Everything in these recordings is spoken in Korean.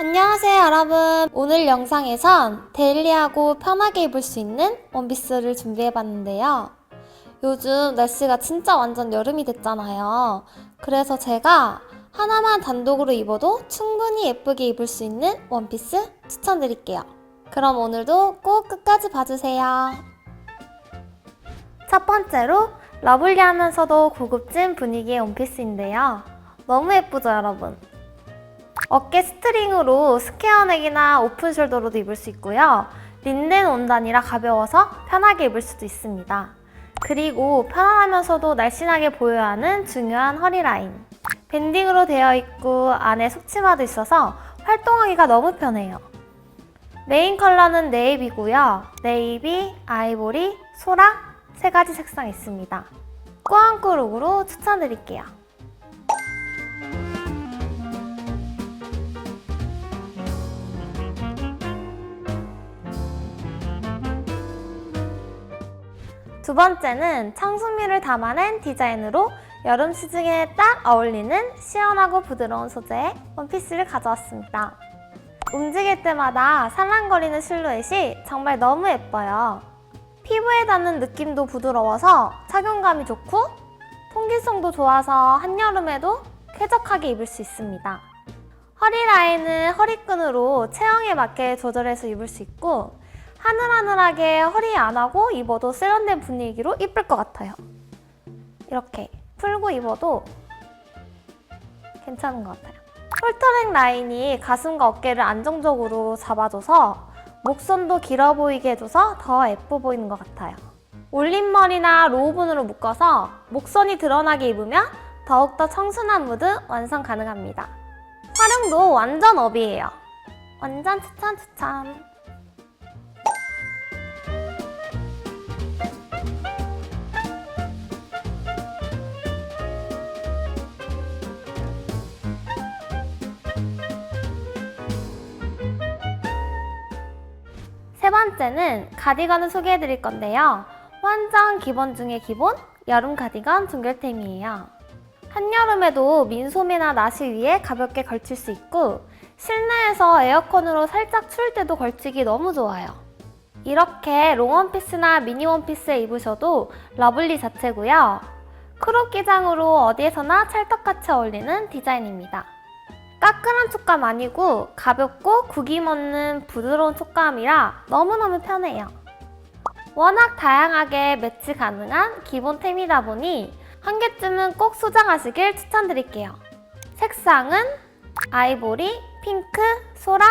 안녕하세요 여러분. 오늘 영상에선 데일리하고 편하게 입을 수 있는 원피스를 준비해봤는데요. 요즘 날씨가 진짜 완전 여름이 됐잖아요. 그래서 제가 하나만 단독으로 입어도 충분히 예쁘게 입을 수 있는 원피스 추천드릴게요. 그럼 오늘도 꼭 끝까지 봐주세요. 첫 번째로 러블리하면서도 고급진 분위기의 원피스인데요. 너무 예쁘죠 여러분 어깨 스트링으로 스퀘어넥이나 오픈 숄더로도 입을 수 있고요. 린넨 원단이라 가벼워서 편하게 입을 수도 있습니다. 그리고 편안하면서도 날씬하게 보여야 하는 중요한 허리 라인. 밴딩으로 되어 있고 안에 속치마도 있어서 활동하기가 너무 편해요. 메인 컬러는 네이비고요. 네이비, 아이보리, 소라 세 가지 색상 있습니다. 꾸안꾸 룩으로 추천드릴게요. 두 번째는 청순미를 담아낸 디자인으로 여름 시즌에 딱 어울리는 시원하고 부드러운 소재의 원피스를 가져왔습니다. 움직일 때마다 살랑거리는 실루엣이 정말 너무 예뻐요. 피부에 닿는 느낌도 부드러워서 착용감이 좋고 통기성도 좋아서 한여름에도 쾌적하게 입을 수 있습니다. 허리 라인은 허리끈으로 체형에 맞게 조절해서 입을 수 있고 하늘하늘하게 허리 안 하고 입어도 세련된 분위기로 이쁠 것 같아요. 이렇게 풀고 입어도 괜찮은 것 같아요. 폴터넥 라인이 가슴과 어깨를 안정적으로 잡아줘서 목선도 길어 보이게 해줘서 더 예뻐 보이는 것 같아요. 올림머리나 로우분으로 묶어서 목선이 드러나게 입으면 더욱더 청순한 무드 완성 가능합니다. 활용도 완전 업이에요. 완전 추천 추천. 번째는 가디건을 소개해 드릴 건데요. 완전 기본 중에 기본 여름 가디건 종결템이에요. 한여름에도 민소매나 나시 위에 가볍게 걸칠 수 있고 실내에서 에어컨으로 살짝 추울 때도 걸치기 너무 좋아요. 이렇게 롱원피스나 미니원피스에 입으셔도 러블리 자체고요. 크롭 기장으로 어디에서나 찰떡같이 어울리는 디자인입니다. 까끌한 촉감 아니고 가볍고 구김 없는 부드러운 촉감이라 너무너무 편해요. 워낙 다양하게 매치 가능한 기본템이다 보니 한 개쯤은 꼭 소장하시길 추천드릴게요. 색상은 아이보리, 핑크, 소라,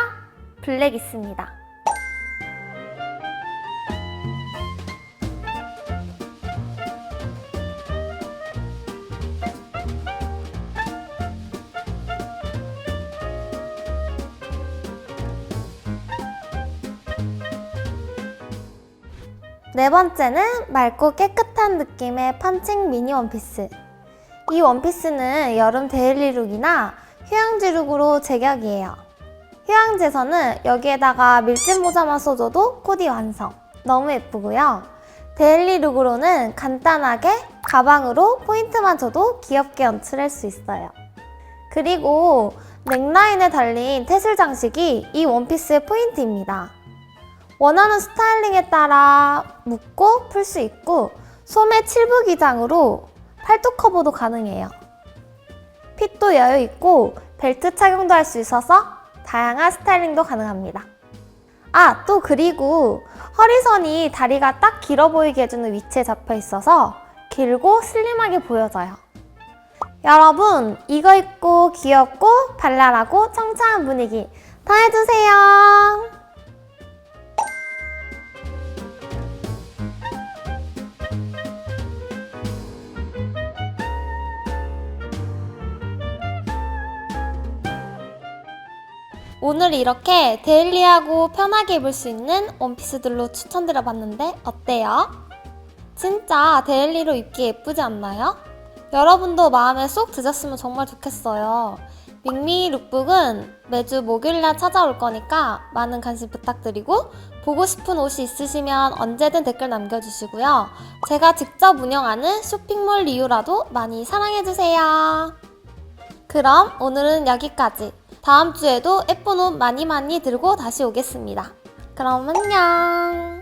블랙 있습니다. 네 번째는 맑고 깨끗한 느낌의 펀칭 미니 원피스. 이 원피스는 여름 데일리 룩이나 휴양지 룩으로 제격이에요. 휴양지에서는 여기에다가 밀짚 모자만 써줘도 코디 완성. 너무 예쁘고요. 데일리 룩으로는 간단하게 가방으로 포인트만 줘도 귀엽게 연출할 수 있어요. 그리고 넥라인에 달린 태슬 장식이 이 원피스의 포인트입니다. 원하는 스타일링에 따라 묶고 풀 수 있고 소매 칠부 기장으로 팔뚝 커버도 가능해요. 핏도 여유 있고 벨트 착용도 할 수 있어서 다양한 스타일링도 가능합니다. 아, 또 그리고 허리선이 다리가 딱 길어 보이게 해주는 위치에 잡혀 있어서 길고 슬림하게 보여져요. 여러분, 이거 입고 귀엽고 발랄하고 청초한 분위기 더해주세요. 오늘 이렇게 데일리하고 편하게 입을 수 있는 원피스들로 추천드려봤는데 어때요? 진짜 데일리로 입기 예쁘지 않나요? 여러분도 마음에 쏙 드셨으면 정말 좋겠어요. 밍미 룩북은 매주 목요일날 찾아올 거니까 많은 관심 부탁드리고 보고 싶은 옷이 있으시면 언제든 댓글 남겨주시고요. 제가 직접 운영하는 쇼핑몰 리유라도 많이 사랑해주세요. 그럼 오늘은 여기까지. 다음 주에도 예쁜 옷 많이 많이 들고 다시 오겠습니다. 그럼 안녕!